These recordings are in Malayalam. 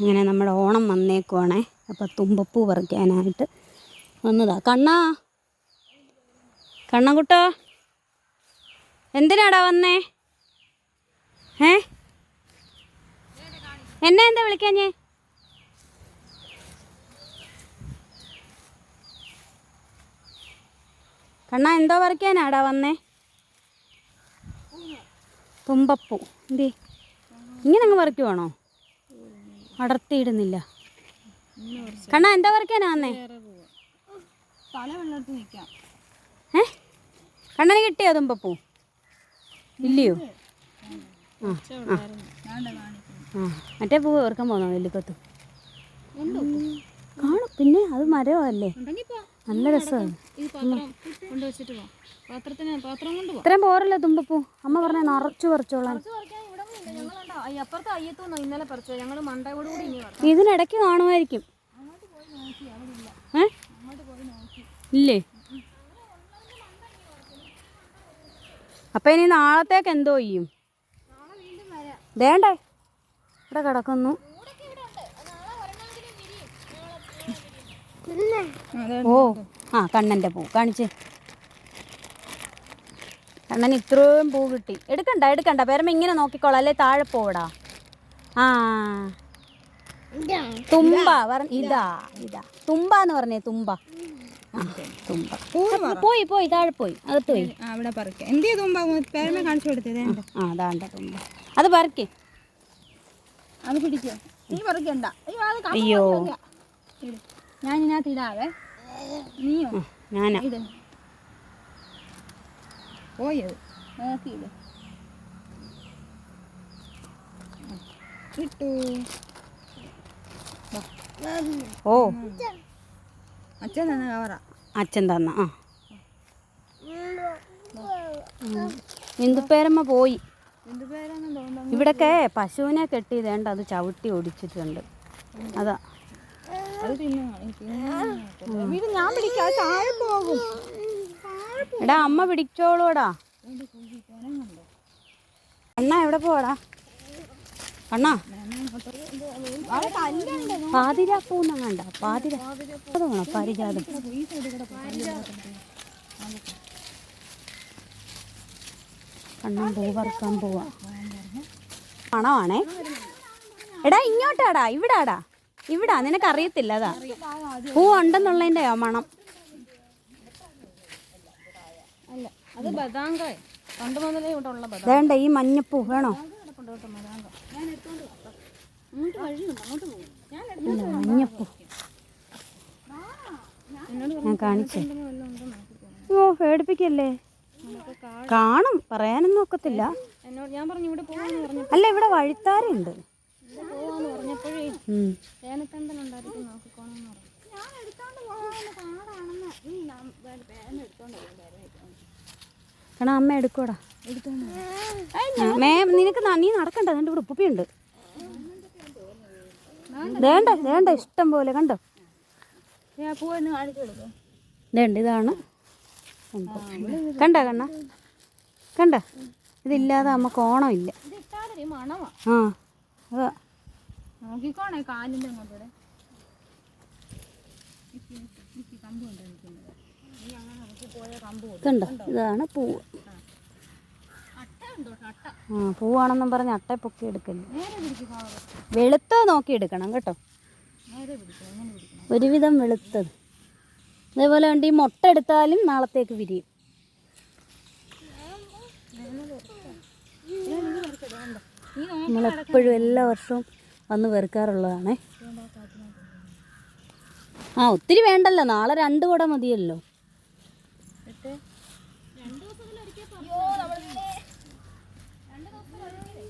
അങ്ങനെ നമ്മുടെ ഓണം വന്നേക്കുവാണേ. അപ്പോൾ തുമ്പപ്പൂ പറിക്കാനായിട്ട് വന്നതാ. കണ്ണാ. കണ്ണൻകുട്ടോ എന്തിനാടാ വന്നേ? ഏ? എന്നെ എന്താ വിളിക്കാഞ്ഞേ കണ്ണാ എന്തോ പറിക്കാനാടാ വന്നേ? തുമ്പപ്പൂ. എന്തേ? ഇങ്ങനെ അങ്ങ് പറിക്കുവാണോ? അടർത്തിയിടുന്നില്ല കണ്ണ എന്താ പറിക്കാനാ വന്നേ? തല വെള്ളത്തിൽ നിൽക്കാം ഏ? കണ്ണന് കിട്ടിയോ തുമ്പപ്പൂ? ഇല്ലയോ? ആ ആ. ആ മറ്റേ പൂ ഓർക്കാൻ പോന്നോ? നെല്ലിക്കത്ത് കാണും. പിന്നെ അത് മരമല്ലേ? നല്ല രസമാണ് ഇത്രയും പോരല്ലോ തുമ്പപ്പൂ. അമ്മ പറഞ്ഞ നിറച്ചു പറിച്ചോളാൻ കുറച്ച് പറിക്കാൻ ഇവിടെ ഒന്നുമില്ല ഞങ്ങളുണ്ടോ ഈ അപ്പുറത്തെ അയ്യത്തൂന്ന് ഇന്നലെ പറിച്ചത്. ഞങ്ങൾ മണ്ടയോട് കൂടി ഇനി ഇതിനിടയ്ക്ക് കാണുമായിരിക്കും. ഇല്ലേ. അപ്പൊ ഇനി നാളത്തേക്ക് എന്തോ ചെയ്യും? വേണ്ടേ ഇവിടെ കിടക്കുന്നു. ഓ ആ കണ്ണന്റെ പൂ. കാണിച്ച്. കണ്ണൻ ഇത്രയും പൂ കിട്ടി. എടുക്കണ്ട എടുക്കണ്ട. പേരമ്മ ഇങ്ങനെ നോക്കിക്കോളാം. അല്ലേ താഴെ പോടാ ആ. തുമ്പ പറ ഇതാ ഇതാ തുമ്പ എന്ന് പറഞ്ഞേ തുമ്പ. പോയി പോയി താഴെ പോയി. അകത്ത് പോയി. അവിടെ ഇവിടെ എന്തേ തുമ്പ? പേരമ്മ പേരമ കാണിച്ചു കൊടുത്തത് ആ അതാണ്ട തുമ്പ. അത് പറിക്കേ. അത് പിടിക്കോ. നീ പറിക്കണ്ട. അയ്യോ. ഞാൻ ഇതിനകത്ത് ഇടാവേ. നീയോ? ഞാനാ. പോയത് നോക്കിയില്ല? കിട്ടൂ ഓ. അച്ഛൻ തന്ന കവറ അച്ഛൻ തന്ന ആ. ഇന്ദുപ്പേരമ്മ പോയി. ഇവിടൊക്കെ പശുവിനെ കെട്ടിയതേണ്ട അത് ചവിട്ടി ഒടിച്ചിട്ടുണ്ട് അതാ. ഞാൻ പിടിക്കാം. താഴെ പോകും എടാ അമ്മ പിടിച്ചോളൂടാ. അണ്ണ എവിടെ പോടാ അണ്ണാ. പാതിര പൂന്ന കണ്ട പാതിര. അതാണോ പാരിജാതം അണ്ണൻ പൂ പറിക്കാൻ പോവാ. പണമാണേ. എടാ ഇങ്ങോട്ടാടാ ഇവിടാടാ. ഇവിടാ നിനക്ക് അറിയത്തില്ല അതാ. പൂ ഉണ്ടെന്നുള്ളതിന്റെയോ മണം അല്ല അത് ബദാങ്കായ പണ്ട് മുതലേ ഇവിടെ ഉള്ള ബദാം. വേണ്ട ഈ മഞ്ഞപ്പൂ വേണോ? മഞ്ഞപ്പൂ. ഞാൻ കാണിച്ചേ. ഓ പേടിപ്പിക്കല്ലേ? കാണും പറയാനൊന്നും ഒക്കത്തില്ല. അല്ല ഇവിടെ വഴിത്താരുണ്ട് ഞാൻ എടുത്തോണ്ട് പോകാന്ന് കാടാണെന്ന്. കാരണം അമ്മ എടുക്കൂടാ മേം നിനക്ക് ന- നടക്കണ്ട. അതുകൊണ്ട് ഇവിടെ ഉപ്പുപ്പിയുണ്ട്. വേണ്ട വേണ്ട. ഇഷ്ടം പോലെ കണ്ടോ? വേണ്ട ഇതാണ്. കണ്ട? കണ്ണ? കണ്ട? ഇതില്ലാതെ നമുക്ക് ഓണമില്ല. ആ അതാ. നോക്കിക്കോണേ കാലിന്റെ അങ്ങോട്ടൂടെ. കമ്പ് കണ്ടോ ഇതാണ് പൂവ് ആ പൂവാണെന്നും പറഞ്ഞ് അട്ട പൊക്കി പിടിക്കും കവറ് നോക്കി എടുക്കണം കേട്ടോ. ഒരുവിധം വെളുത്തത്. അതേപോലെ ഉണ്ട് ഈ മുട്ട എടുത്താലും നാളത്തേക്ക് വിരിയും. നമ്മളെപ്പോഴും എല്ലാ വർഷവും വന്ന് വെറുക്കാറുള്ളതാണേ. ആ ഒത്തിരി വേണ്ടല്ലോ. നാളെ രണ്ട് കുട മതിയല്ലോ ഇട്ട് രണ്ട് ദിവസത്തിലൊരിക്കൽ ഇപ്പോൾ ഇങ്ങനെ നിൽക്കുന്നതാണ് ഉം? ഉം. നമുക്കിത് പറിക്കാം നീ എടുക്കണ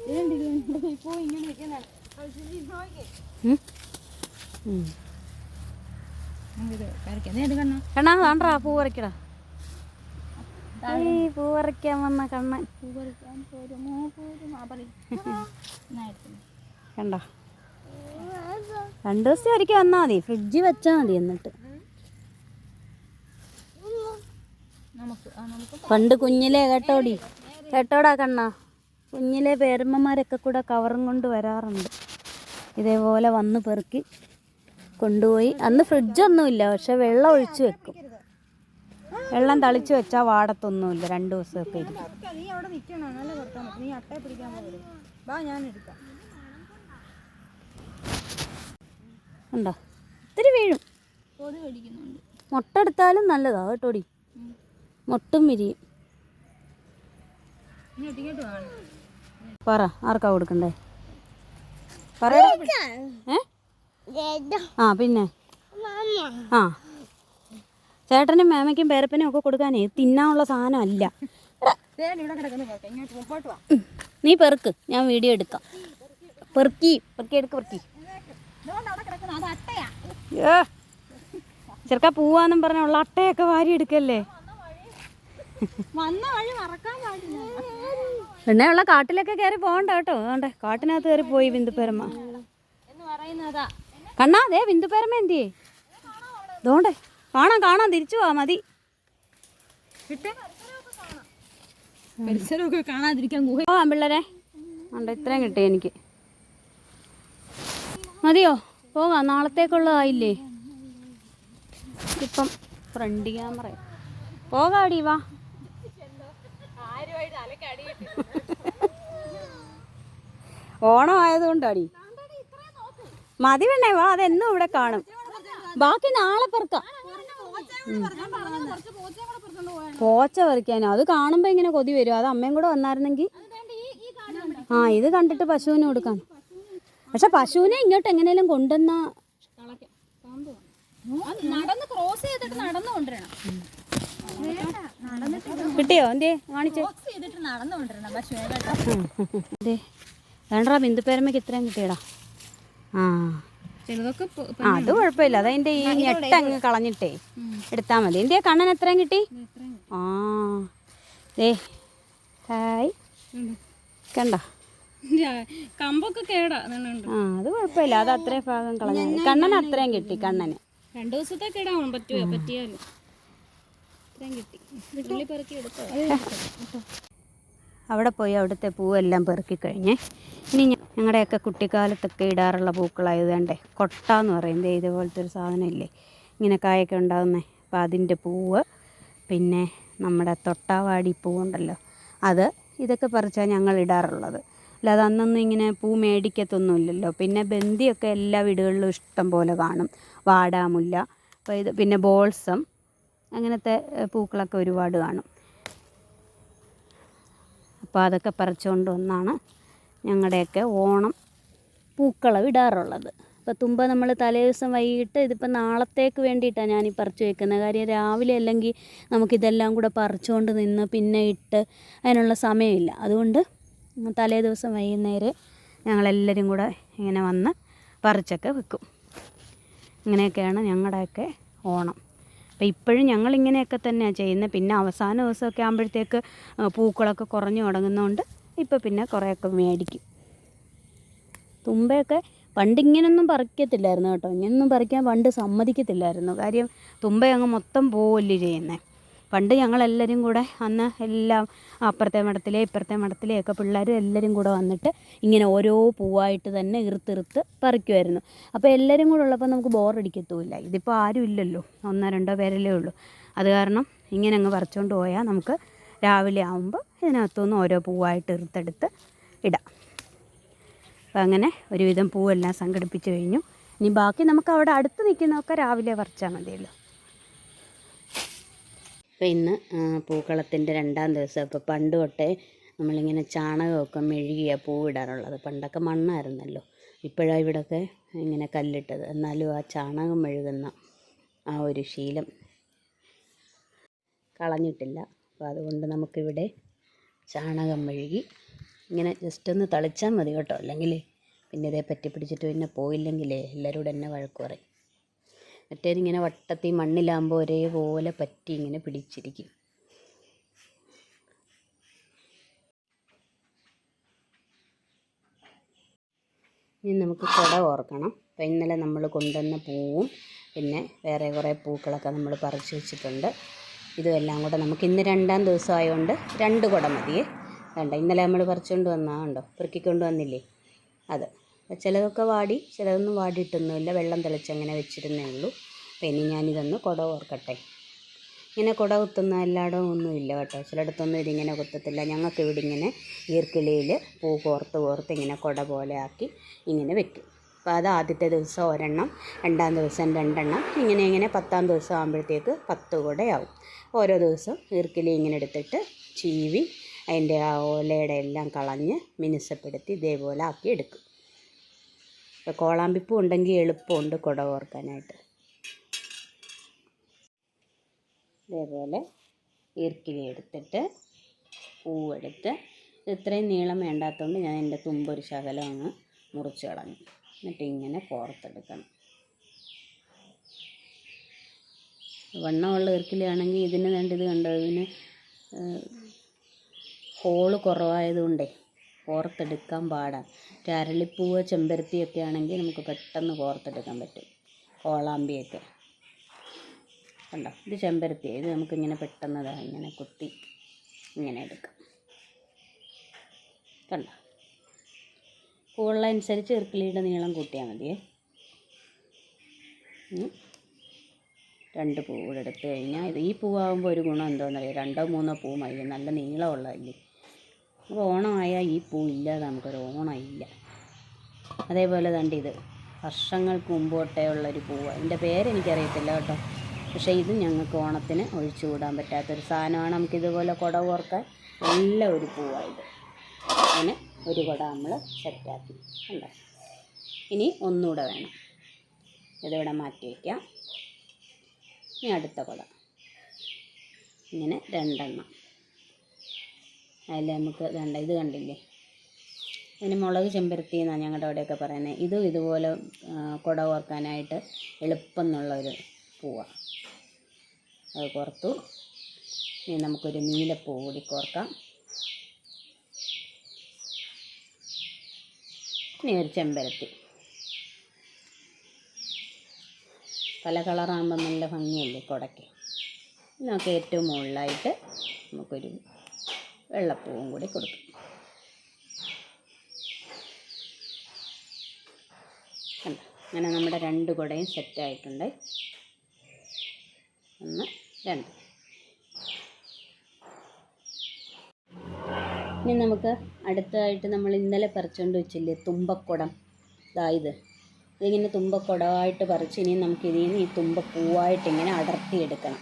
കണ്ണാ വേണ്ടാ പൂ പറിക്കടാ. പൂ പറിക്കാൻ വന്ന കണ്ണൻ. കണ്ടോ. കണ്ട രണ്ടു ദിവസം ഒരിക്കൽ വന്നാൽ മതി. ഫ്രിഡ്ജിൽ വെച്ചാൽ മതി എന്നിട്ട്. പണ്ട് കുഞ്ഞിലെ കേട്ടോടി? കേട്ടോടാ കണ്ണ. കുഞ്ഞിലെ പേരമ്മമാരൊക്കെ കൂടെ കവറും കൊണ്ട് വരാറുണ്ട്. ഇതേപോലെ വന്ന് പെറുക്കി കൊണ്ടുപോയി. അന്ന് ഫ്രിഡ്ജൊന്നുമില്ല പക്ഷെ വെള്ളം ഒഴിച്ചു വെക്കും. വെള്ളം തളിച്ചു വെച്ചാൽ വാടത്തൊന്നുമില്ല രണ്ട് ദിവസമൊക്കെ ഇരിക്കും. ഉണ്ടോ? ഒത്തിരി വീഴും. മുട്ട എടുത്താലും നല്ലതാ കേട്ടോടി. മുട്ടും വിരിയും. ഇങ്ങോട്ട് ഇങ്ങോട്ട് പറ ആർക്കാ കൊടുക്കണ്ടേ? പറ ആ പിന്നെ. ആ. ചേട്ടനും മാമയ്ക്കും പേരപ്പനും ഒക്കെ കൊടുക്കാനേ തിന്നാനുള്ള സാധനം അല്ല നീ പെറുക്ക് ഞാൻ വീഡിയോ എടുക്കാം. പെറുക്കി പെറുക്കി എടുക്ക് പെറുക്കി. ചെറുക്ക പോവാന്നും പറഞ്ഞുള്ള അട്ടയൊക്കെ വാരി എടുക്കല്ലേ? വന്ന വഴി മറക്കാൻ പാടില്ല. പിന്നെ ഉള്ള കാട്ടിലൊക്കെ കയറി പോകണ്ട കേട്ടോ. അതുകൊണ്ട് കാട്ടിനകത്ത് കയറി പോയി ബിന്ദുപേരമ്മ കണ്ണാ ദേ ബിന്ദുപേരമ്മ എന്തിയേ? അതുകൊണ്ട് കാണാം കാണാം തിരിച്ചു പോവാ മതി. പോവാം പിള്ളേരെ. ഉണ്ട് ഇത്രയും കിട്ടി എനിക്ക്. മതിയോ? പോകാം നാളത്തേക്കുള്ളതായില്ലേ? ഇപ്പം ഫ്രണ്ട് ക്യാമറ പോകാടി വാ. ഓണം ആയതുകൊണ്ടാടി. മതി വേണേ വാ അതെന്നും ഇവിടെ കാണും. ബാക്കി നാളെ പെറുക്കാം. പോച്ച പറിക്കാനോ. അത് കാണുമ്പോ ഇങ്ങനെ കൊതി വരും. അത് അമ്മയും കൂടെ വന്നായിരുന്നെങ്കിൽ ആ ഇത് കണ്ടിട്ട് പശുവിന് കൊടുക്കാം. പക്ഷെ പശുവിനെ ഇങ്ങോട്ട് എങ്ങനെയും കൊണ്ടുവന്ന നടന്ന് ക്രോസ് ചെയ്തിട്ട് നടന്നു കൊണ്ടുവരണം. കിട്ടിയോ? എന്തേ കാണിച്ചേ അതെ വേണ്ടടാ ബിന്ദുപേരമ്മയ്ക്ക് ഇത്രയും കിട്ടിയടാ. ആ. അത് കുഴപ്പമില്ല. അതതിന്റെ ഈ ഞെട്ട് അങ്ങ് കളഞ്ഞിട്ടേ എടുത്താ മതി. എന്റെ കണ്ണൻ എത്രയും കിട്ടി? ആ. ദേ. ഹായ്. കണ്ട? കമ്പൊക്കെ കേടാ. ആ അത് കുഴപ്പമില്ല. അത് അത്രയും ഭാഗം കളഞ്ഞു കണ്ണൻ അത്രയും കിട്ടി കണ്ണന്. രണ്ടു ദിവസത്തെ പറ്റുമോ പറ്റിയാലോ. ഇത്രയും കിട്ടി. ഉള്ളി പെറുക്കി എടുത്തോ? അവിടെ പോയി അവിടുത്തെ പൂവെല്ലാം പെറുക്കി കഴിഞ്ഞേ. ഇനി ഞങ്ങളുടെയൊക്കെ കുട്ടിക്കാലത്തൊക്കെ ഇടാറുള്ള പൂക്കളായത് വേണ്ടേ കൊട്ട എന്ന് പറയുന്നത് ഇതുപോലത്തെ ഒരു സാധനം ഇല്ലേ ഇങ്ങനെ കായൊക്കെ ഉണ്ടാകുന്നേ അപ്പം അതിന്റെ പൂവ് പിന്നെ നമ്മുടെ തൊട്ടാവാടി പൂവുണ്ടല്ലോ. അത് ഇതൊക്കെ പറിച്ചാൽ ഞങ്ങൾ ഇടാറുള്ളത്. അല്ലാതെ അന്നൊന്നും ഇങ്ങനെ പൂ മേടിക്കത്തൊന്നുമില്ലല്ലോ. പിന്നെ ബന്ദിയൊക്കെ എല്ലാ വീടുകളിലും ഇഷ്ടം പോലെ കാണും. വാടാമുല്ല അപ്പോൾ ഇത് പിന്നെ ബോൾസം അങ്ങനത്തെ പൂക്കളൊക്കെ ഒരുപാട് കാണും. അപ്പോൾ അതൊക്കെ പറിച്ചുകൊണ്ട് വന്നാണ് ഞങ്ങളുടെയൊക്കെ ഓണം പൂക്കളം ഇടാറുള്ളത്. അപ്പോൾ തുമ്പ നമ്മൾ തലേ ദിവസം വൈകിട്ട് ഇതിപ്പോൾ നാളത്തേക്ക് വേണ്ടിയിട്ടാണ് ഞാൻ പറിച്ചു വയ്ക്കുന്നത് കാര്യം രാവിലെ അല്ലെങ്കിൽ നമുക്കിതെല്ലാം കൂടെ പറിച്ചുകൊണ്ട് നിന്ന് പിന്നെ ഇട്ട് അതിനുള്ള സമയമില്ല. അതുകൊണ്ട് തലേ ദിവസം വൈകുന്നേരം ഞങ്ങളെല്ലാവരും കൂടെ ഇങ്ങനെ വന്ന് പറിച്ചൊക്കെ വെക്കും. ഇങ്ങനെയൊക്കെയാണ് ഞങ്ങളുടെയൊക്കെ ഓണം. അപ്പോൾ ഇപ്പോഴും ഞങ്ങൾ ഇങ്ങനെയൊക്കെ തന്നെയാണ് ചെയ്യുന്നത് പിന്നെ അവസാന ദിവസമൊക്കെ ആകുമ്പോഴത്തേക്ക് പൂക്കളൊക്കെ കുറഞ്ഞു തുടങ്ങുന്നതുകൊണ്ട് ഇപ്പോൾ പിന്നെ കുറേയൊക്കെ മേടിക്കും. തുമ്പയൊക്കെ പണ്ട് ഇങ്ങനൊന്നും പറിക്കത്തില്ലായിരുന്നു കേട്ടോ. ഇങ്ങനൊന്നും പറിക്കാൻ പണ്ട് സമ്മതിക്കത്തില്ലായിരുന്നു. കാര്യം തുമ്പ അങ്ങ് മൊത്തം പോവല്ലേ ചെയ്യുന്നത് പണ്ട് ഞങ്ങളെല്ലാവരും കൂടെ അന്ന് എല്ലാം അപ്പുറത്തെ മഠത്തിലെ ഇപ്പുറത്തെ മഠത്തിലെയൊക്കെ പിള്ളേർ എല്ലാവരും കൂടെ വന്നിട്ട് ഇങ്ങനെ ഓരോ പൂവായിട്ട് തന്നെ ഇറുത്തിറുത്ത് പറിക്കുമായിരുന്നു അപ്പോൾ എല്ലാവരും കൂടെ ഉള്ളപ്പോൾ നമുക്ക് ബോറടിക്കത്തുമില്ല ഇതിപ്പോൾ ആരും ഇല്ലല്ലോ. ഒന്നോ രണ്ടോ പേരല്ലേ ഉള്ളൂ. അത് കാരണം ഇങ്ങനെ അങ്ങ് പറിച്ചുകൊണ്ട് പോയാൽ നമുക്ക് രാവിലെ ആകുമ്പോൾ ഇതിനകത്തുനിന്ന് ഓരോ പൂവായിട്ട് ഇറുത്തെടുത്ത് ഇടാം. അപ്പം അങ്ങനെ ഒരുവിധം പൂവെല്ലാം സംഘടിപ്പിച്ച് കഴിഞ്ഞു. ഇനി ബാക്കി നമുക്ക് അവിടെ അടുത്ത് നിൽക്കുന്നതൊക്കെ രാവിലെ പറിച്ചാൽ മതിയല്ലോ. അപ്പോൾ ഇന്ന് പൂക്കളത്തിന്റെ രണ്ടാം ദിവസം. അപ്പോൾ പണ്ട് തൊട്ടേ നമ്മളിങ്ങനെ ചാണകമൊക്കെ മെഴുകിയ പൂവിടാറുള്ളത്. പണ്ടൊക്കെ മണ്ണായിരുന്നല്ലോ. ഇപ്പോഴാണ് ഇവിടെയൊക്കെ ഇങ്ങനെ കല്ലിട്ടത്. എന്നാലും ആ ചാണകം മെഴുകുന്ന ആ ഒരു ശീലം കളഞ്ഞിട്ടില്ല. അപ്പോൾ അതുകൊണ്ട് നമുക്കിവിടെ ചാണകം മെഴുകി ഇങ്ങനെ ജസ്റ്റ് ഒന്ന് തളിച്ചാൽ മതി കേട്ടോ. അല്ലെങ്കിൽ പിന്നെ ഇതേ പറ്റി പിടിച്ചിട്ട് പിന്നെ പോയില്ലെങ്കിലേ എല്ലാവരോടും എന്നെ വഴക്ക് പറയും. മറ്റേതിങ്ങനെ വട്ടത്തിൽ മണ്ണിലാകുമ്പോൾ ഒരേപോലെ പറ്റി ഇങ്ങനെ പിടിച്ചിരിക്കും. ഇനി നമുക്ക് കുട ഓർക്കണം അപ്പോൾ ഇന്നലെ നമ്മൾ കൊണ്ടുവന്ന പൂവും പിന്നെ വേറെ കുറേ പൂക്കളൊക്കെ നമ്മൾ പറിച്ച് വെച്ചിട്ടുണ്ട്. ഇതും എല്ലാം കൂടെ നമുക്ക് ഇന്ന് രണ്ടാം ദിവസം ആയതുകൊണ്ട് രണ്ട് കുട മതിയേ. വേണ്ട ഇന്നലെ നമ്മൾ പറിച്ചുകൊണ്ട് വന്നാ കണ്ടോ? പെറുക്കിക്കൊണ്ട് വന്നില്ലേ? അത്. ചിലതൊക്കെ വാടി ചിലതൊന്നും വാടിയിട്ടൊന്നുമില്ല. വെള്ളം തിളച്ചങ്ങനെ വെച്ചിരുന്നേ ഉള്ളൂ. അപ്പോൾ ഇനി ഞാനിതൊന്ന് കുട ഓർക്കട്ടെ. ഇങ്ങനെ കുട കുത്തുന്ന എല്ലായിടവും ഒന്നുമില്ല കേട്ടോ. ചിലയിടത്തൊന്നും ഇതിങ്ങനെ കുത്തത്തില്ല. ഞങ്ങൾക്ക് ഇവിടെ ഇങ്ങനെ ഈർക്കിളിയിൽ പൂ കോർത്ത് കോർത്ത് ഇങ്ങനെ കുട പോലെ ആക്കി ഇങ്ങനെ വെക്കും. അപ്പോൾ അത് ആദ്യത്തെ ദിവസം ഒരെണ്ണം രണ്ടാം ദിവസം രണ്ടെണ്ണം ഇങ്ങനെ ഇങ്ങനെ പത്താം ദിവസം ആകുമ്പോഴത്തേക്ക് പത്ത് കുടയാവും. ഓരോ ദിവസം ഈർക്കിലി ഇങ്ങനെ എടുത്തിട്ട് ചീവി അതിന്റെ ആ ഓലയുടെ എല്ലാം കളഞ്ഞ് മിനുസപ്പെടുത്തി ഇതേപോലെ ആക്കി എടുക്കും. ഇപ്പോൾ കോളാമ്പിപ്പൂ ഉണ്ടെങ്കിൽ എളുപ്പമുണ്ട് കുട ഓർക്കാനായിട്ട് ഇതേപോലെ ഈർക്കിലി എടുത്തിട്ട് പൂവെടുത്ത് ഇത് ഇത്രയും നീളം വേണ്ടാത്തതുകൊണ്ട് ഞാൻ എന്റെ തുമ്പൊരു ശകലം അങ്ങ് മുറിച്ച് കളഞ്ഞു. എന്നിട്ട് ഇങ്ങനെ കോർത്തെടുക്കണം. വണ്ണമുള്ള ഈർക്കിലിയാണെങ്കിൽ ഇതിന് വേണ്ടി ഇത് കണ്ടോ? ഇതിന് ഹോൾ കുറവായതുകൊണ്ടേ കോർത്തെടുക്കാൻ പാടാണ് അരളിപ്പൂവ് ചെമ്പരത്തിയൊക്കെ ആണെങ്കിൽ നമുക്ക് പെട്ടെന്ന് കോർത്തെടുക്കാൻ പറ്റും. കോളാമ്പിയൊക്കെ കണ്ടോ? ഇത് ചെമ്പരത്തി. ഇത് നമുക്കിങ്ങനെ പെട്ടെന്ന് ഇങ്ങനെ കുത്തി ഇങ്ങനെ എടുക്കാം. കണ്ടോ? പൂവുള്ളതനുസരിച്ച് ഇർക്കിളിയുടെ നീളം കൂട്ടിയാൽ മതിയേ. രണ്ട് പൂവ് എടുത്തു കഴിഞ്ഞാൽ ഇത് ഈ പൂവാകുമ്പോൾ ഒരു ഗുണം എന്താണെന്നറിയാം രണ്ടോ മൂന്നോ പൂ മതി. നല്ല നീളമുള്ളതല്ലേ അപ്പോൾ ഓണമായാൽ ഈ പൂ ഇല്ലാതെ നമുക്കൊരു ഓണമില്ല അതേപോലെ തണ്ട് ഇത് വർഷങ്ങൾക്ക് മുമ്പോട്ടേ ഉള്ളൊരു പൂവ്. അതിന്റെ പേരെനിക്കറിയത്തില്ല കേട്ടോ. പക്ഷേ ഇത് ഞങ്ങൾക്ക് ഓണത്തിന് ഒഴിച്ചു കൂടാൻ പറ്റാത്തൊരു സാധനമാണ്. നമുക്കിതുപോലെ കുട കോർക്കാൻ നല്ല ഒരു പൂവായത് അങ്ങനെ ഒരു കുട നമ്മൾ സെറ്റാക്കി അല്ല ഇനി ഒന്നുകൂടെ വേണം. ഇതിവിടെ മാറ്റി വയ്ക്കാം ഇനി അടുത്ത കുട. ഇങ്ങനെ രണ്ടെണ്ണം. അതിൽ നമുക്ക് വേണ്ട ഇത് കണ്ടില്ലേ? അതിന് മുളക് ചെമ്പരത്തി എന്നാണ് ഞങ്ങളുടെ അവിടെയൊക്കെ പറയുന്നത്. ഇത് ഇതുപോലെ കുട ഓർക്കാനായിട്ട് എളുപ്പം എന്നുള്ളൊരു പൂവാണ് അത് കോർത്തു ഇനി നമുക്കൊരു നീലപ്പൂ കൂടി കോർക്കാം. ഇനി ഒരു ചെമ്പരത്തി. പല കളറാകുമ്പോൾ നല്ല ഭംഗിയല്ലേ കുടയ്ക്ക്? നമുക്ക് ഏറ്റവും മുകളിലായിട്ട് നമുക്കൊരു വെള്ളപ്പൂവും കൂടി കൊടുക്കും. കണ്ടോ? അങ്ങനെ നമ്മുടെ രണ്ട് കുടയും സെറ്റായിട്ടുണ്ട് ഒന്ന് രണ്ട്. ഇനി നമുക്ക് അടുത്തതായിട്ട് നമ്മൾ ഇന്നലെ പറിച്ചുകൊണ്ട് വെച്ചില്ലേ തുമ്പക്കുടം? അതായത് ഇത്. ഇതിങ്ങനെ തുമ്പക്കുടമായിട്ട് പറിച്ച് ഇനി നമുക്ക് ഇതിൽ നിന്ന് ഈ തുമ്പപ്പൂവായിട്ട് ഇങ്ങനെ അടർത്തിയെടുക്കണം.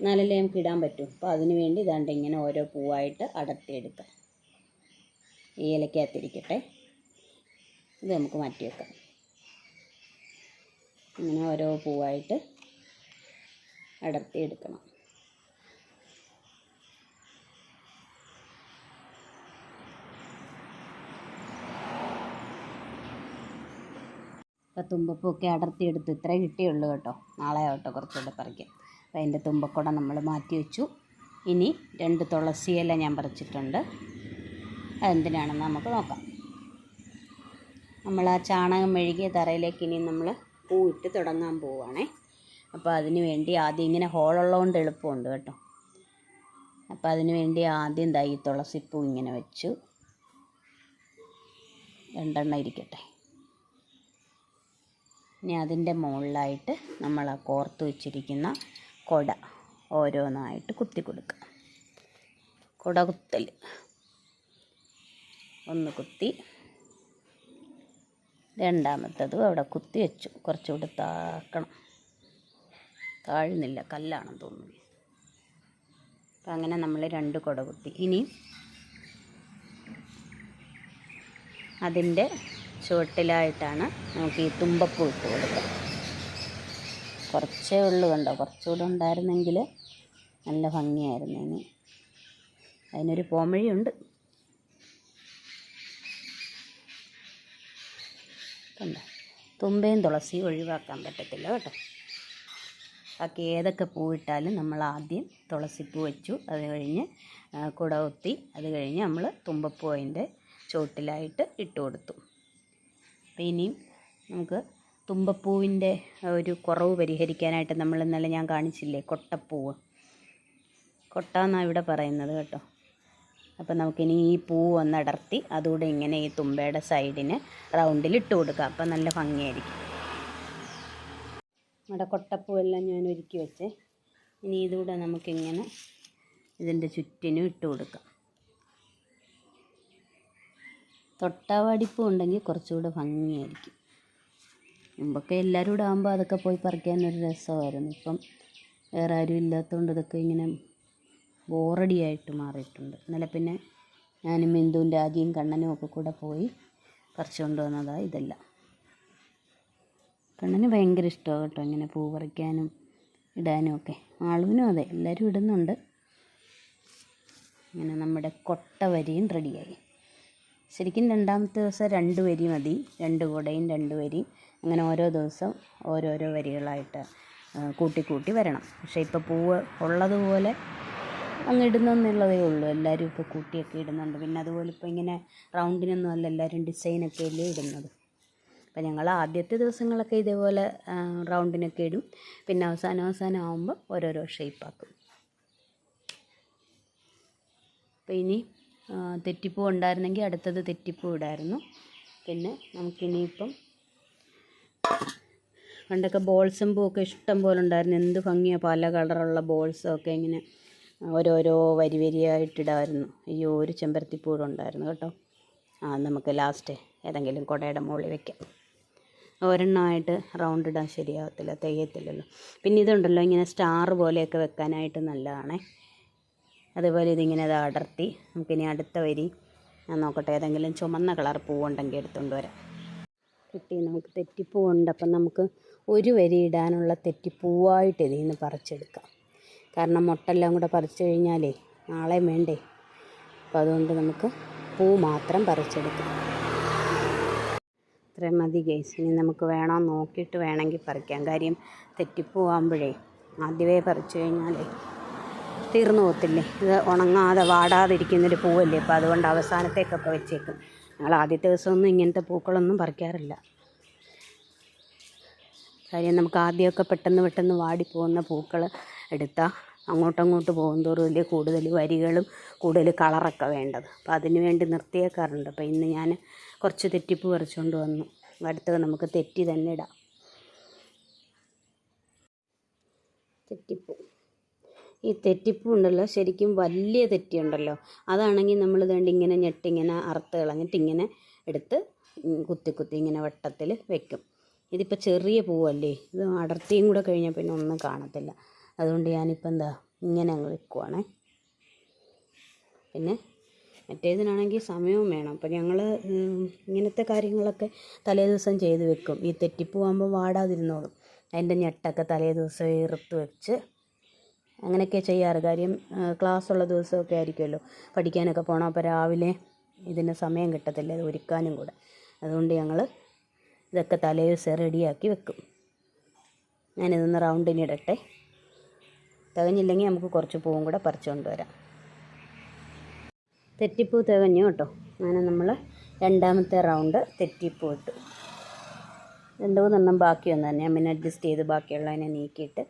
എന്നാലല്ലേ നമുക്ക് ഇടാൻ പറ്റും. അപ്പോൾ അതിന് വേണ്ടി ഇതാണ്ട് ഇങ്ങനെ ഓരോ പൂവായിട്ട് അടർത്തിയെടുക്കാം. ഏലക്കകത്തിരിക്കട്ടെ ഇത് നമുക്ക് മാറ്റി വെക്കാം. ഇങ്ങനെ ഓരോ പൂവായിട്ട് അടർത്തിയെടുക്കണം. അപ്പോൾ തുമ്പപ്പൂക്കെ അടർത്തിയെടുത്ത് ഇത്രേ കിട്ടിയുള്ളൂ കേട്ടോ. നാളെ ആവട്ടെ കുറച്ചുകൂടെ പറിക്കാം അതിന്റെ തുമ്പക്കുട നമ്മൾ മാറ്റി വെച്ചു. ഇനി രണ്ട് തുളസിയില ഞാൻ പറിച്ചിട്ടുണ്ട്. അതെന്തിനാണെന്ന് നമുക്ക് നോക്കാം. നമ്മൾ ആ ചാണകം മെഴുകിയ തറയിലേക്ക് ഇനി നമ്മൾ പൂ ഇട്ട് തുടങ്ങാൻ പോവുകയാണേ. അപ്പോൾ അതിന് വേണ്ടി ആദ്യം ഇങ്ങനെ ഹോളുള്ളതുകൊണ്ട് എളുപ്പമുണ്ട് കേട്ടോ. അപ്പോൾ അതിന് വേണ്ടി ആദ്യം ദാ തുളസിപ്പൂ ഇങ്ങനെ വെച്ചു. രണ്ടെണ്ണം ഇരിക്കട്ടെ. ഇനി അതിന്റെ മുകളിലായിട്ട് നമ്മൾ ആ കോർത്ത് വെച്ചിരിക്കുന്ന കൊട ഓരോന്നായിട്ട് കുത്തി കൊടുക്കുക. കുട കുത്തൽ. ഒന്ന് കുത്തി. രണ്ടാമത്തതും അവിടെ കുത്തി വെച്ചു. കുറച്ചുകൂടി താക്കണം. താഴ്ന്നില്ല. കല്ലാണെന്ന് തോന്നുന്നു. അപ്പം അങ്ങനെ നമ്മൾ രണ്ട് കുട കുത്തി. ഇനി അതിന്റെ ചുവട്ടിലായിട്ടാണ് നമുക്ക് ഈ തുമ്പപ്പൂ ഇട്ട് കൊടുക്കുക. കുറച്ചേ ഉള്ളൂ കണ്ടോ? കുറച്ചുകൂടെ ഉണ്ടായിരുന്നെങ്കിൽ നല്ല ഭംഗിയായിരുന്നു ഇനി. അതിനൊരു പോംവഴിയുണ്ട്. കണ്ടോ? തുമ്പയും തുളസിയും ഒഴിവാക്കാൻ പറ്റത്തില്ല കേട്ടോ. ബാക്കി ഏതൊക്കെ പൂവിട്ടാലും നമ്മൾ ആദ്യം തുളസിപ്പൂ വെച്ചു. അത് കഴിഞ്ഞ് ആ, കുട കുത്തി അത് കഴിഞ്ഞ് നമ്മൾ തുമ്പപ്പൂ അതിന്റെ ചുവട്ടിലായിട്ട് ഇട്ട് കൊടുത്തു. അപ്പം ഇനിയും നമുക്ക് തുമ്പപ്പൂവിന്റെ ഒരു കുറവ് പരിഹരിക്കാനായിട്ട് നമ്മൾ ഇന്നലെ ഞാൻ കാണിച്ചില്ലേ കൊട്ടപ്പൂവ്. കൊട്ട എന്നാണ് ഇവിടെ പറയുന്നത് കേട്ടോ. അപ്പോൾ നമുക്കിനി ഈ പൂവ് ഒന്ന് അടർത്തി അതുകൂടെ ഇങ്ങനെ ഈ തുമ്പയുടെ സൈഡിന് റൗണ്ടിൽ ഇട്ട് കൊടുക്കുക അപ്പം നല്ല ഭംഗിയായിരിക്കും. നമ്മുടെ കൊട്ടപ്പൂവെല്ലാം ഞാൻ ഒരുക്കി വെച്ചേ. ഇനി ഇതുകൂടെ നമുക്കിങ്ങനെ ഇതിന്റെ ചുറ്റിനും ഇട്ട് കൊടുക്കാം. തൊട്ടാവാടിപ്പൂ ഉണ്ടെങ്കിൽ കുറച്ചുകൂടെ ഭംഗിയായിരിക്കും. മുമ്പൊക്കെ എല്ലാവരും കൂടെ ആകുമ്പോൾ അതൊക്കെ പോയി പറിക്കാൻ ഒരു രസമായിരുന്നു. ഇപ്പം വേറെ ആരും ഇല്ലാത്തതുകൊണ്ട് ഇതൊക്കെ ഇങ്ങനെ ബോറടിയായിട്ട് മാറിയിട്ടുണ്ട്. ഇന്നലെ പിന്നെ ഞാനും ബിന്ദുവും രാജിയും കണ്ണനും ഒക്കെ കൂടെ പോയി പറിച്ചുകൊണ്ട് വന്നതാണ് ഇതെല്ലാം. കണ്ണന് ഭയങ്കര ഇഷ്ടമാണ് കേട്ടോ ഇങ്ങനെ പൂ പറിക്കാനും ഇടാനും ഒക്കെ. ആളുവിനും അതെ എല്ലാവരും ഇടുന്നുണ്ട്. ഇങ്ങനെ നമ്മുടെ കൊട്ട വരിയും റെഡിയായി. ശരിക്കും രണ്ടാമത്തെ ദിവസം രണ്ട് വരി മതി. രണ്ട് കുടയും രണ്ട് വരിയും. അങ്ങനെ ഓരോ ദിവസം ഓരോരോ വരികളായിട്ട് കൂട്ടി കൂട്ടി വരണം. പക്ഷേ ഇപ്പോൾ പൂവ് ഉള്ളതുപോലെ അങ്ങ് ഇടുന്നെന്നുള്ളതേ ഉള്ളൂ. എല്ലാവരും ഇപ്പോൾ കൂട്ടിയൊക്കെ ഇടുന്നുണ്ട്. പിന്നെ അതുപോലെ ഇപ്പോൾ ഇങ്ങനെ റൗണ്ടിനൊന്നും അല്ല എല്ലാവരും ഡിസൈനൊക്കെ അല്ലേ ഇടുന്നത്. അപ്പോൾ ഞങ്ങൾ ആദ്യത്തെ ദിവസങ്ങളൊക്കെ ഇതേപോലെ റൗണ്ടിനൊക്കെ ഇടും. പിന്നെ അവസാനം അവസാനം ആകുമ്പോൾ ഓരോരോ ഷേപ്പാക്കും അപ്പോൾ ഇനി തെറ്റിപ്പൂ ഉണ്ടായിരുന്നെങ്കിൽ അടുത്തത് തെറ്റിപ്പൂ ഇടായിരുന്നു. പിന്നെ നമുക്കിനിയിപ്പം പണ്ടൊക്കെ ബോൾസും പൂവൊക്കെ ഇഷ്ടം പോലെ ഉണ്ടായിരുന്നു. എന്ത് ഭംഗിയാണ് പല കളറുള്ള ബോൾസൊക്കെ ഇങ്ങനെ ഓരോരോ വരി വരിയായിട്ടിടായിരുന്നു അയ്യോ ഒരു ചെമ്പരത്തിപ്പൂ ഉണ്ടായിരുന്നു കേട്ടോ. ആ നമുക്ക് ലാസ്റ്റ് ഏതെങ്കിലും കുടയുടെ മുകളിൽ വെക്കാം. ഒരെണ്ണമായിട്ട് റൗണ്ട് ഇടാൻ ശരിയാകത്തില്ല തെയ്യത്തില്ലല്ലോ. പിന്നെ ഇതുണ്ടല്ലോ ഇങ്ങനെ സ്റ്റാർ പോലെയൊക്കെ വെക്കാനായിട്ട് നല്ലതാണേ. അതുപോലെ ഇതിങ്ങനെ അത് അടർത്തി നമുക്കിനി അടുത്ത വരി ഞാൻ നോക്കട്ടെ ഏതെങ്കിലും ചുമന്ന കളർ പൂവുണ്ടെങ്കിൽ എടുത്തുകൊണ്ട് വരാം. കിട്ടി നമുക്ക് തെറ്റിപ്പൂവുണ്ട് അപ്പം നമുക്ക് ഒരു വരി ഇടാനുള്ള തെറ്റിപ്പൂവായിട്ട് ഇതിൽ നിന്ന് പറിച്ചെടുക്കാം. കാരണം മുട്ടെല്ലാം കൂടെ പറിച്ചു കഴിഞ്ഞാലേ നാളെ വേണ്ടേ? അപ്പോൾ അതുകൊണ്ട് നമുക്ക് പൂ മാത്രം പറിച്ചെടുക്കാം. ഇത്രയും മതി ഗൈസ്. ഇനി നമുക്ക് വേണോ നോക്കിയിട്ട് വേണമെങ്കിൽ പറിക്കാം. കാര്യം തെറ്റിപ്പൂവാകുമ്പോഴേ ആദ്യമേ പറിച്ചു കഴിഞ്ഞാലേ തീർന്നു പോകത്തില്ലേ? ഇത് ഉണങ്ങാതെ വാടാതിരിക്കുന്നൊരു പൂവല്ലേ? അപ്പോൾ അതുകൊണ്ട് അവസാനത്തേക്കൊക്കെ വെച്ചേക്കും. ഞങ്ങൾ ആദ്യത്തെ ദിവസമൊന്നും ഇങ്ങനത്തെ പൂക്കളൊന്നും പറിക്കാറില്ല. കാര്യം നമുക്ക് ആദ്യമൊക്കെ പെട്ടെന്ന് പെട്ടെന്ന് വാടിപ്പോകുന്ന പൂക്കൾ എടുത്താൽ അങ്ങോട്ടങ്ങോട്ട് പോകുന്തോറും വലിയ കൂടുതൽ വരികളും കൂടുതൽ കളറൊക്കെ വേണ്ടത്. അപ്പം അതിന് വേണ്ടി നിർത്തിയേക്കാറുണ്ട്. അപ്പോൾ ഇന്ന് ഞാൻ കുറച്ച് തെറ്റിപ്പ് പറിച്ചുകൊണ്ട് വന്നു. അടുത്ത് നമുക്ക് തെറ്റി തന്നെ ഇടാം. തെറ്റിപ്പൂ. ഈ തെറ്റിപ്പുണ്ടല്ലോ ശരിക്കും വലിയ തെറ്റിയുണ്ടല്ലോ അതാണെങ്കിൽ നമ്മൾ ഇതുകൊണ്ട് ഇങ്ങനെ ഞെട്ടിങ്ങനെ അറുത്ത് കളഞ്ഞിട്ട് ഇങ്ങനെ എടുത്ത് കുത്തി കുത്തി ഇങ്ങനെ വട്ടത്തിൽ വെക്കും. ഇതിപ്പോൾ ചെറിയ പൂവല്ലേ ഇത് അടർത്തിയും കൂടെ കഴിഞ്ഞാൽ പിന്നെ ഒന്നും കാണത്തില്ല. അതുകൊണ്ട് ഞാനിപ്പോൾ എന്താ ഇങ്ങനെ അങ്ങ് വെക്കുവാണേ. പിന്നെ മറ്റേതിനാണെങ്കിൽ സമയവും വേണം. അപ്പോൾ ഞങ്ങൾ ഇങ്ങനത്തെ കാര്യങ്ങളൊക്കെ തലേ ദിവസം ചെയ്ത് വെക്കും. ഈ തെറ്റിപ്പൂവാകുമ്പോൾ വാടാതിരുന്നോളും. അതിന്റെ ഞെട്ടൊക്കെ തലേ ദിവസം ഇറുത്ത് വെച്ച് അങ്ങനെയൊക്കെ ചെയ്യാറ്. കാര്യം ക്ലാസ്സുള്ള ദിവസമൊക്കെ ആയിരിക്കുമല്ലോ. പഠിക്കാനൊക്കെ പോകണം അപ്പോൾ രാവിലെ ഇതിന് സമയം കിട്ടത്തില്ല. ഇത് ഒരുക്കാനും കൂടെ. അതുകൊണ്ട് ഞങ്ങൾ ഇതൊക്കെ തലേ ദിവസം റെഡിയാക്കി വെക്കും. ഞാനിതൊന്ന് റൗണ്ടിനിടട്ടെ തികഞ്ഞില്ലെങ്കിൽ നമുക്ക് കുറച്ച് പൂവും കൂടെ പറിച്ചുകൊണ്ട് വരാം തെറ്റിപ്പൂ തികഞ്ഞു കേട്ടോ. അങ്ങനെ നമ്മൾ രണ്ടാമത്തെ റൗണ്ട് തെറ്റിപ്പൂ ഇട്ടു രണ്ടു മൂന്നെണ്ണം ബാക്കി വന്നു ഞാൻ പിന്നെ അഡ്ജസ്റ്റ് ചെയ്ത് ബാക്കിയുള്ളതിനെ നീക്കിയിട്ട്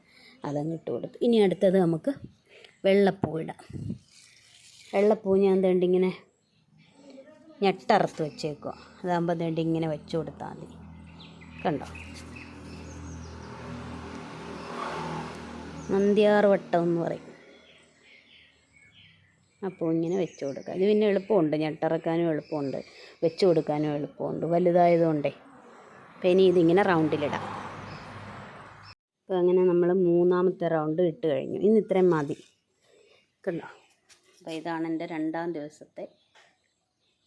അതങ്ങ് ഇട്ട് കൊടുത്തു. ഇനി അടുത്തത് നമുക്ക് വെള്ളപ്പൂ ഇടാം. വെള്ളപ്പൂ ഞാൻ എന്തുകൊണ്ട് ഇങ്ങനെ ഞെട്ടറുത്ത് വെച്ചേക്കുക അതാകുമ്പോൾ തേണ്ടി ഇങ്ങനെ വെച്ച് കൊടുത്താൽ മതി. കണ്ടോ? നന്ദിയാർ വട്ടം എന്ന് പറയും. അപ്പോൾ ഇങ്ങനെ വെച്ച് കൊടുക്കുക ഇത് പിന്നെ എളുപ്പമുണ്ട്. ഞെട്ടിറക്കാനും എളുപ്പമുണ്ട്. വെച്ച് കൊടുക്കാനും എളുപ്പമുണ്ട്. വലുതായതുകൊണ്ടേ. പിന്നെ ഇതിങ്ങനെ റൗണ്ടിലിടാം. അപ്പോൾ അങ്ങനെ നമ്മൾ മൂന്നാമത്തെ റൗണ്ട് ഇട്ട് കഴിഞ്ഞു. ഇന്ന് ഇത്രയും മതി. കണ്ടോ? അപ്പോൾ ഇതാണ് എന്റെ രണ്ടാം ദിവസത്തെ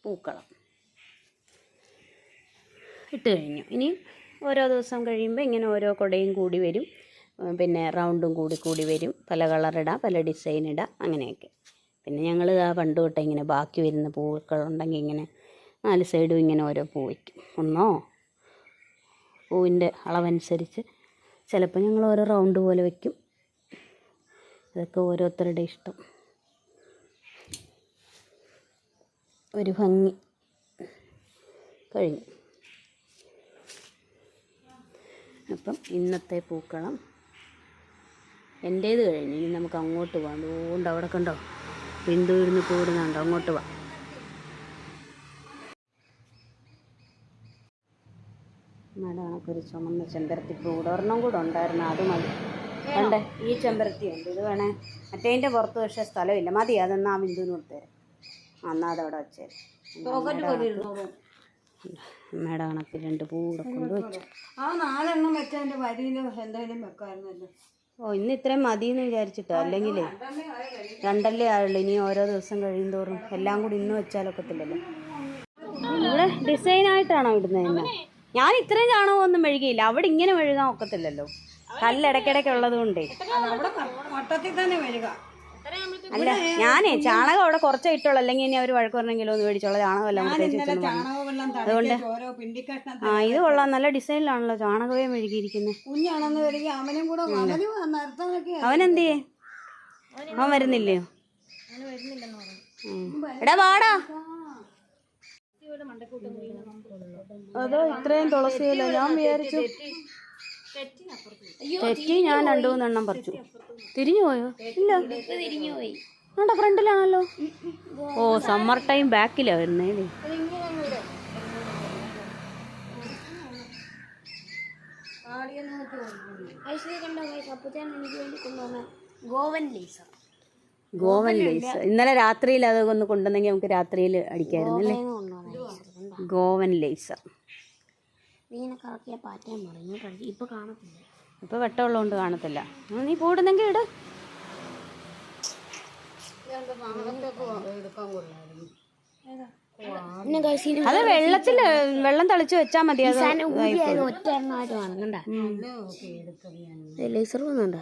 പൂക്കളം. ഇട്ട് കഴിഞ്ഞു. ഇനി ഓരോ ദിവസം കഴിയുമ്പോൾ ഇങ്ങനെ ഓരോ കുടയും കൂടി വരും. പിന്നെ റൗണ്ടും കൂടി കൂടി വരും. പല കളറിടാം പല ഡിസൈൻ ഇടാം അങ്ങനെയൊക്കെ. പിന്നെ ഞങ്ങൾ ആ പണ്ട് തൊട്ടേ ഇങ്ങനെ ബാക്കി വരുന്ന പൂക്കളുണ്ടെങ്കിൽ ഇങ്ങനെ നാല് സൈഡും ഇങ്ങനെ ഓരോ പൂ വയ്ക്കും ഒന്നോ? പൂവിന്റെ അളവനുസരിച്ച് ചിലപ്പോൾ ഞങ്ങൾ ഓരോ റൗണ്ട് പോലെ വയ്ക്കും അതൊക്കെ ഓരോരുത്തരുടെ ഇഷ്ടം. ഒരു ഭംഗി. കഴിഞ്ഞു. അപ്പം ഇന്നത്തെ പൂക്കളം എന്റേത് കഴിഞ്ഞു. ഇനി നമുക്ക് അങ്ങോട്ട് പോകാം. അതുകൊണ്ട് അവിടെ കണ്ടോ? ബിന്ദു ഇരുന്ന് കൂടുന്നുണ്ടോ. അങ്ങോട്ട് വാ. മേഡം കണക്കൊരു ചുമന്ന ചെമ്പരത്തി ഇവിടെ ഒരെണ്ണം കൂടെ ഉണ്ടായിരുന്നു അത് മതി. കണ്ടേ ഈ ചെമ്പരത്തി ഉണ്ട് ഇത് വേണേ. മറ്റേതിന്റെ പുറത്ത് പക്ഷേ സ്ഥലമില്ല. മതി അതെന്നാ ആ ബിന്ദുവിന് കൊടുത്തേരും. എന്നാൽ അതവിടെ വെച്ചേരും. മേഡം കണക്ക് രണ്ട് പൂ കൂടെ കൊണ്ടുവച്ചു. ആ നാലെണ്ണം വെച്ചതിന്റെ വരിയിലും എന്തെങ്കിലും ഓ ഇന്ന് ഇത്രയും മതി എന്ന് വിചാരിച്ചിട്ടോ അല്ലെങ്കിലേ? രണ്ടല്ലേ ആയുള്ളൂ. ഇനി ഓരോ ദിവസം കഴിയുന്തോറും എല്ലാം കൂടി ഇന്ന് വെച്ചാലൊക്കത്തില്ലല്ലോ. ഇവിടെ ഡിസൈൻ ആയിട്ടാണോ ഇടുന്നത് ഞാൻ ഇത്രയും ചാണകമൊന്നും മെഴുകിയില്ല. അവിടെ ഇങ്ങനെ മെഴുകാൻ ഒക്കത്തില്ലല്ലോ. കല്ല് ഇടയ്ക്കിടയ്ക്ക് ഉള്ളത് കൊണ്ടേ അവിടെ വട്ടത്തിൽ തന്നെ വരിക അല്ല ഞാനേ ചാണകം അവിടെ കുറച്ചേ ഇട്ടുള്ളൂ. അല്ലെങ്കിൽ ഇനി അവർ വഴക്ക് പറഞ്ഞെങ്കിലും ഒന്ന് മേടിച്ചോളൂ ചാണകം അതുകൊണ്ട്. ചാണക ആ ഇത് കൊള്ളാം. നല്ല ഡിസൈനിലാണല്ലോ ചാണകമേ മെഴുകിയിരിക്കുന്നത് കുഞ്ഞാണെന്ന് വരിക അവനും കൂടെ അവനും നിർത്താനൊക്കെ അവൻ വരുന്നില്ലയോ. എടാ വാടാ. അതോ ഇത്രയും തുളസിയില്ല ഞാൻ വിചാരിച്ചു തെറ്റി ഞാൻ രണ്ടു മൂന്നെണ്ണം പറിച്ചു. തിരിഞ്ഞു പോയോ? ഇല്ല. നമ്മുടെ ഫ്രണ്ടിലാണല്ലോ. ഓ സമ്മർ ടൈം ബാക്കിലാ വരുന്നേ ഗോവൻ ലേസർ. ഗോവൻ ലേസ് ഇന്നലെ രാത്രിയിൽ അത് ഒന്ന് കൊണ്ടുവന്നെങ്കിൽ നമുക്ക് രാത്രിയിൽ അടിക്കായിരുന്നു അല്ലേ? ഗോവൻ ലേസർ. ഇപ്പൊ വെട്ടമുള്ള കൊണ്ട് വെട്ടമുള്ളതുകൊണ്ട് കാണത്തില്ല. നീ കൂടുന്നെങ്കിൽ ഇട്. അത് വെള്ളത്തിൽ വെള്ളം തളിച്ചു വെച്ചാൽ മതി. അത് ലേസർ വന്നുണ്ടോ?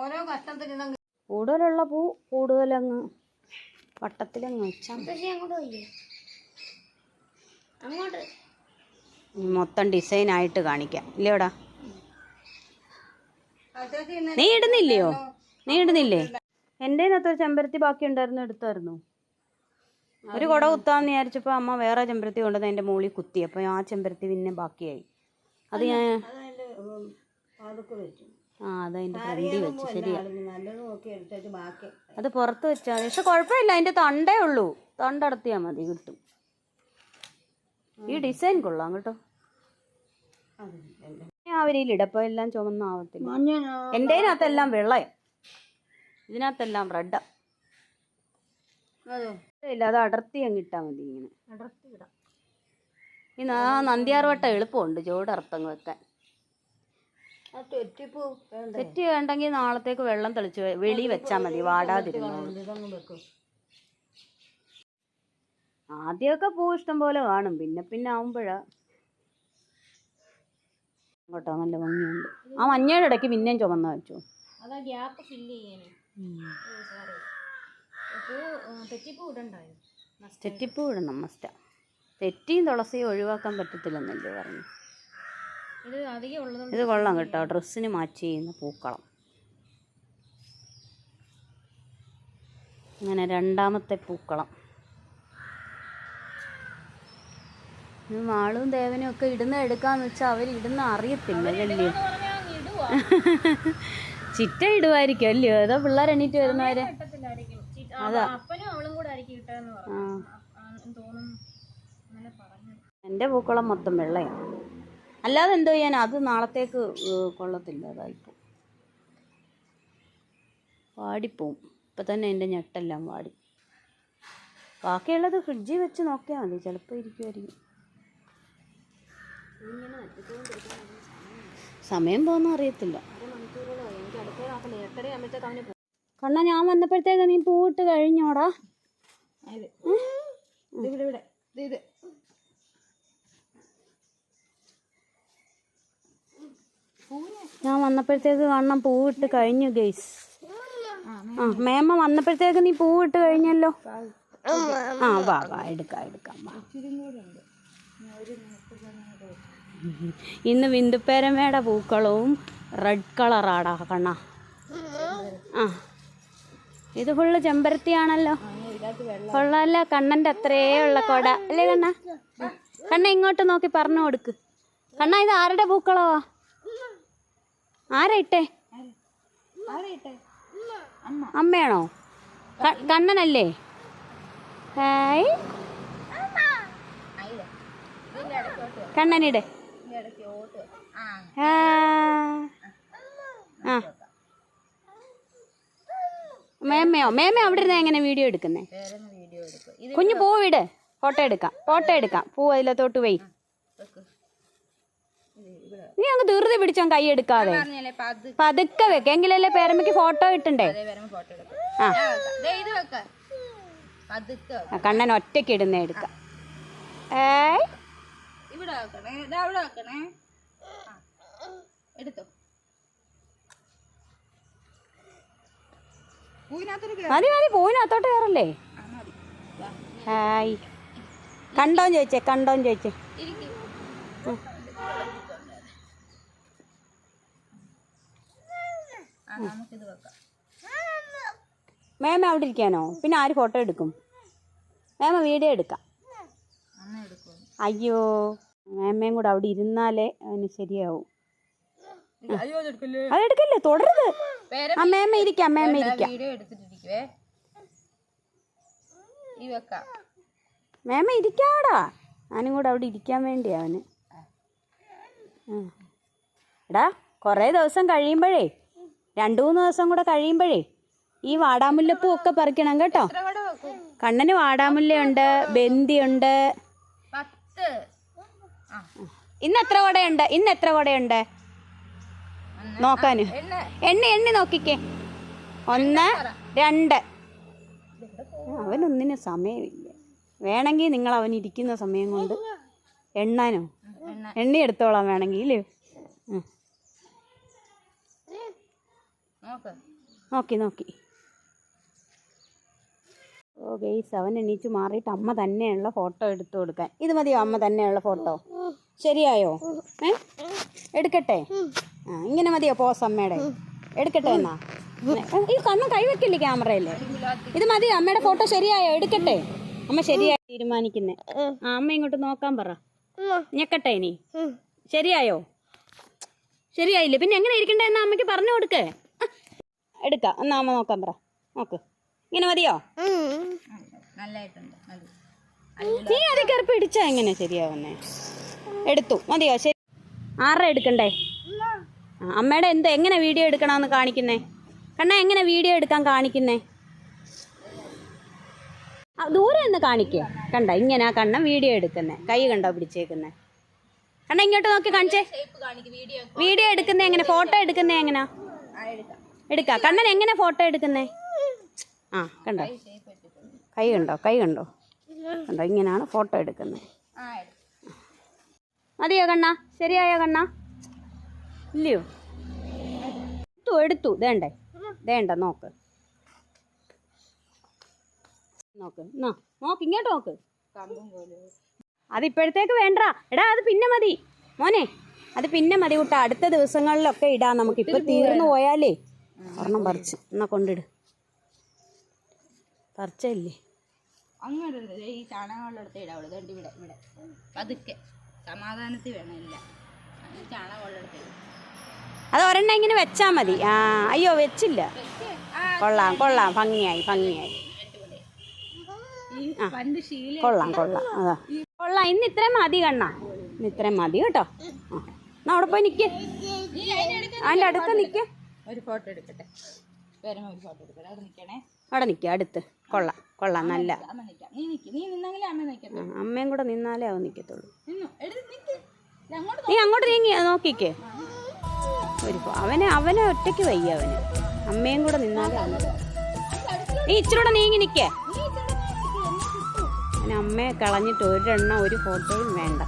ഓരോ കൂടുതലുള്ള പൂ കൂടുതലങ്ങ് വട്ടത്തിലങ്ങ് വെച്ചാൽ. അങ്ങോട്ട് മൊത്തം ഡിസൈൻ ആയിട്ട് കാണിക്കാം. ഇല്ലേടാ നീ ഇടുന്നില്ലയോ? നീ ഇടുന്നില്ലേ? എന്റെ ഒരു ചെമ്പരത്തി ബാക്കി ഉണ്ടായിരുന്നു എടുത്തായിരുന്നു. ഒരു കുട കുത്താന്ന് വിചാരിച്ചപ്പോൾ അമ്മ വേറെ ചെമ്പരത്തി കൊണ്ടുവന്ന് എന്റെ മുകളിൽ കുത്തി. അപ്പോൾ ആ ചെമ്പരത്തി പിന്നെ ബാക്കിയായി. അത് ഞാൻ ആ അതതിന്റെ ഫ്രണ്ടിൽ വെച്ച് ശരിയാ. നല്ലത് നോക്കി ബാക്കി. അത് പുറത്ത് വെച്ചാൽ പക്ഷെ കുഴപ്പമില്ല അതിന്റെ തണ്ടേ ഉള്ളൂ. തണ്ടടത്തിയാ മതി കിട്ടും. ഈ ഡിസൈൻ കൊള്ളാം കേട്ടോ. അവരിലിടപ്പോൾ എല്ലാം ചുമന്നാവത്തില്ല ആവത്തില്ല. എന്റെ അതിനകത്തെല്ലാം വെള്ളയാ. ഇതിനകത്തെല്ലാം റെഡാ. അതെ. ഇല്ല അത് അടർത്തി അങ്ങ് ഇട്ടാൽ മതി ഇങ്ങനെ. ഈ നന്ദിയാർ നന്ദിയാർവട്ടം എളുപ്പമുണ്ട് ചോടർത്തങ്ങ് വെക്കാൻ തെറ്റ് വേണ്ടെങ്കിൽ നാളത്തേക്ക് വെള്ളം തെളിച്ച് വെളി വെച്ചാൽ മതി വെക്കും. ആദ്യമൊക്കെ പൂ ഇഷ്ടം പോലെ കാണും പിന്നെ പിന്നെ ആവുമ്പോഴാ കേട്ടോ നല്ല ഭംഗിയുണ്ട്. ആ മഞ്ഞയുടെ ഇടയ്ക്ക് പിന്നെയും ചുമന്ന വെച്ചു. അതാ ഗ്യാപ്പ് ഫില്ല് ചെയ്യാനേ പൂ തെറ്റിപ്പൂ ഇടണ്ടായോ? തെറ്റിപ്പൂ ഇടണം മസ്റ്റാ തെറ്റിയും തുളസിയും ഒഴിവാക്കാൻ പറ്റത്തില്ലെന്നല്ലേ പറഞ്ഞു. ഇത് കൊള്ളാം കേട്ടോ. ഡ്രസ്സിന് മാച്ച് ചെയ്യുന്ന പൂക്കളം. അങ്ങനെ രണ്ടാമത്തെ പൂക്കളം. ഇത് മാളും ദേവനും ഒക്കെ ഇടുന്ന എടുക്കാന്ന് വെച്ചാൽ അവർ ഇടുന്ന അറിയത്തില്ല അല്ലയോ ചിറ്റ ഇടുമായിരിക്കും അല്ലയോ അതോ പിള്ളേർ എണീറ്റ് വരുന്നവരെ. അതാ. എന്റെ പൂക്കളം മൊത്തം വെള്ളയാണ് അല്ലാതെ എന്തോ ചെയ്യാൻ അത് നാളത്തേക്ക് കൊള്ളത്തില്ല അതായിപ്പോൾ വാടിപ്പോവും. ഇപ്പം തന്നെ എന്റെ ഞെട്ടെല്ലാം വാടി. ബാക്കിയുള്ളത് ഫ്രിഡ്ജിൽ വെച്ച് നോക്കിയാൽ മതി ചിലപ്പോൾ ഇരിക്കുമായിരിക്കും സമയം പോകുന്ന അറിയത്തില്ല. കണ്ണ ഞാൻ വന്നപ്പോഴത്തേക്ക് നീ പൂവിട്ട് കഴിഞ്ഞോടാ? ഇവിടെ ഇവിടെ ഇത്. ഞാൻ വന്നപ്പോഴത്തേക്ക് കാണണം പൂവിട്ട് കഴിഞ്ഞു ഗെയ്സ് ആ മേമ വന്നപ്പോഴത്തേക്ക് നീ പൂവിട്ട് കഴിഞ്ഞല്ലോ? ആ വാ വാ എടുക്കാം എടുക്കാം വാ. ഇന്ന് വിന്ദുപ്പേരമ്മയുടെ പൂക്കളവും റെഡ് കളറാടാ കണ്ണ. ആ. ഇത് ഫുള്ള് ചെമ്പരത്തിയാണല്ലോ. കൊള്ളാല്ല കണ്ണന്റെ അത്രേ ഉള്ള കൊട. അല്ലേ കണ്ണ? കണ്ണ ഇങ്ങോട്ട് നോക്കി പറഞ്ഞു കൊടുക്ക്. കണ്ണ ഇത് ആരുടെ പൂക്കളവാ? ആരാ ഇട്ടേ ആരാ ഇട്ടെ അമ്മ അമ്മയാണോ കണ്ണനല്ലേ? ഹായ്. കണ്ണനിടെ. ആ ആ. ആ മേമയോ മേമ അവിടെ ഇരുന്ന് എങ്ങനെ വീഡിയോ എടുക്കുന്നേ? കുഞ്ഞു പൂവിട് ഫോട്ടോ എടുക്കാം. ഫോട്ടോ എടുക്കാം. പൂ അതിലത്തോട്ട് പോയി നീ അങ്ങ് ധൃതി പിടിച്ചോ കൈ എടുക്കാതെ. പതുക്കെ. വെക്ക. എങ്കിലല്ലേ പേരമ്മയ്ക്ക് ഫോട്ടോ ഇട്ടണ്ടേ? ആ. കണ്ണൻ ഒറ്റയ്ക്ക് ഇടുന്ന എടുക്കാം. ഇവിടെ വെക്കണേ. അവിടെ വെക്കണേ. എടുത്തോ. മതി മതി പൂവിനകത്തോട്ട് കയറല്ലേ. ഹായ്. കണ്ടോന്ന് ചോദിച്ചേ കണ്ടോന്ന് ചോദിച്ചേ ഇരിക്ക്. ആ നമുക്കിത് വെക്കാം. അവിടെ ഇരിക്കാനോ? പിന്നെ ആര് ഫോട്ടോ എടുക്കും? മാമ വീഡിയോ എടുക്കാം. അയ്യോ മേമയും കൂടെ അവിടെ ഇരുന്നാലേ അതിന് ശരിയാവും. അയ്യോ എടുക്കല്ലേ? അതെടുക്കല്ലേ തുടരുത്. ആ മേമ ഇരിക്കാം മേമ ഇരിക്കാം. മേമ ഇരിക്കാടാ. ഞാനും കൂടെ അവിടെ ഇരിക്കാൻ വേണ്ടി അവന്. എടാ കുറേ ദിവസം കഴിയുമ്പോഴേ രണ്ടു മൂന്ന് ദിവസം കൂടെ കഴിയുമ്പോഴേ ഈ വാടാമുല്ലപ്പൂ ഒക്കെ പറിക്കണം കേട്ടോ. കണ്ണന് വാടാമുല്ലയുണ്ട് ബന്ദിയുണ്ട് ഇന്ന് എത്ര കൊടയുണ്ട് ഇന്ന് എത്ര കൊടയുണ്ട് നോക്കാന്. എണ്ണ. എണ്ണി നോക്കിക്കേ. ഒന്ന് രണ്ട്. അവനൊന്നിന് സമയമില്ല. വേണമെങ്കിൽ നിങ്ങൾ അവൻ ഇരിക്കുന്ന സമയം കൊണ്ട് എണ്ണാനോ? എണ്ണ. എണ്ണി എടുത്തോളാം വേണമെങ്കിൽ ഇല്ലേ? നോക്ക്. നോക്കി ഓ ഗെയ്സ് അവൻ എണീച്ച് മാറിയിട്ട് അമ്മ തന്നെയുള്ള ഫോട്ടോ എടുത്തു കൊടുക്കാൻ. ഇത് മതിയോ അമ്മ തന്നെയുള്ള ഫോട്ടോ? ശരിയായോ? ഏ? എടുക്കട്ടെ? ആ ഇങ്ങനെ മതിയോ പോസ് അമ്മയുടെ? എടുക്കട്ടെ എന്നാ? ഈ കണ്ണ് കൈവെക്കില്ലേ ക്യാമറയിൽ? ഇത് മതിയോ അമ്മയുടെ ഫോട്ടോ ശരിയായോ? എടുക്കട്ടെ. അമ്മ ശരിയായി തീരുമാനിക്കുന്നേ. ആ അമ്മ ഇങ്ങോട്ട് നോക്കാൻ പറ. ഞെക്കട്ടെ ഇനി. ശരിയായോ? ശരിയായില്ലേ? പിന്നെ എങ്ങനെ ഇരിക്കണ്ടേ എന്നാ അമ്മയ്ക്ക് പറഞ്ഞു കൊടുക്കേ. എടുക്കാം. എന്നാ അമ്മ നോക്കാൻ പറ. നോക്ക്. ഇങ്ങനെ മതിയോ? നീ അത് കയറി പിടിച്ചാ എങ്ങനെ ശരിയാവുന്നേ? എടുത്തു. മതിയോ? ശരി. ആരുടെ എടുക്കണ്ടേ? അമ്മയുടെ എന്ത്? എങ്ങനെ വീഡിയോ എടുക്കണമെന്ന് കാണിക്കുന്നേ? കണ്ണ എങ്ങനെ വീഡിയോ എടുക്കാൻ കാണിക്കുന്നേ? ദൂരെ നിന്ന് കാണിക്കേ. കണ്ട? ഇങ്ങനെ ആ കണ്ണ വീഡിയോ എടുക്കുന്നേ. കൈ കണ്ടോ പിടിച്ചേക്കുന്നേ? കണ്ണ ഇങ്ങോട്ട് നോക്കി കാണിച്ചേ വീഡിയോ എടുക്കുന്നേ എങ്ങനെ? ഫോട്ടോ എടുക്കുന്നേ എങ്ങനെയാ എടുക്കാം. കണ്ണൻ എങ്ങനെ ഫോട്ടോ എടുക്കുന്നേ? ആ കണ്ടോ? കൈ കണ്ടോ? കൈ കണ്ടോ? കണ്ടോ? ഇങ്ങനെയാണ് ഫോട്ടോ എടുക്കുന്നത് മതിയോ കണ്ണ? ശരിയായോ കണ്ണ? ഇല്ലയോ? എടുത്തു എടുത്തു. വേണ്ടേ വേണ്ട നോക്ക്. നോക്ക്. എന്നാ നോക്ക് ഇങ്ങോട്ട് നോക്ക്. അതിപ്പോഴത്തേക്ക് വേണ്ട. എടാ അത് പിന്നെ മതി. മോനെ അത് പിന്നെ മതി കൂട്ടാ. അടുത്ത ദിവസങ്ങളിലൊക്കെ ഇടാം നമുക്ക്. ഇപ്പൊ തീർന്നു പോയാലേ. ഒരെണ്ണം പറിച്ച്. എന്നാ കൊണ്ടിട്. പറിച്ചല്ലേ? അങ്ങോട്ട്. ദേ ഈ ചാണകവെള്ളടുത്ത് ഇടാവുള്ളൂ ഇതുണ്ട് ഇവിടെ ഇവിടെ. പതുക്കെ. സമാധാനത്തിൽ വേണം ഇല്ല. ഈ ചാണകവെള്ളടുത്ത് ഇടും. അത് ഒരെണ്ണം ഇങ്ങനെ വെച്ചാ മതി. ആ അയ്യോ വെച്ചില്ല. കൊള്ളാം കൊള്ളാം. ഭംഗിയായി ഭംഗിയായി. കൊള്ളാം കൊള്ളാം. അതാ. കൊള്ളാം ഇന്ന് ഇത്രയും മതി കണ്ണ. ഇന്ന് ഇത്രയും മതി കേട്ടോ. ആ എന്നാ അവിടെ പോയി നിക്ക്. അതിന്റെ അടുത്ത് നിക്ക്. ഒരു ഫോട്ടോ എടുക്കട്ടെ? വരുമ്പോ ഒരു ഫോട്ടോ എടുക്കട്ടെ? അവിടെ നിൽക്കണേ. അവിടെ നിൽക്കുക അടുത്ത്. കൊള്ളാം കൊള്ളാം നല്ല. അമ്മ നിൽക്കാം നീ നിൽക്ക് നീ നിന്നെങ്കിലേ അമ്മ നിൽക്കട്ടെ ആ, അമ്മയും കൂടെ നിന്നാലേ അവൻ നിൽക്കത്തുള്ളൂ നീ അങ്ങോട്ട് നീങ്ങി നോക്കിക്കേ. ഒരു അവനെ അവനെ ഒറ്റയ്ക്ക് വയ്യ അവന്. അമ്മയും കൂടെ നിന്നാലേ അവന് നീ ഇച്ചിരൂടെ നീങ്ങി നിൽക്ക്, അമ്മയെ കളഞ്ഞിട്ട് ഒരെണ്ണം ഒരു ഫോട്ടോയും വേണ്ട.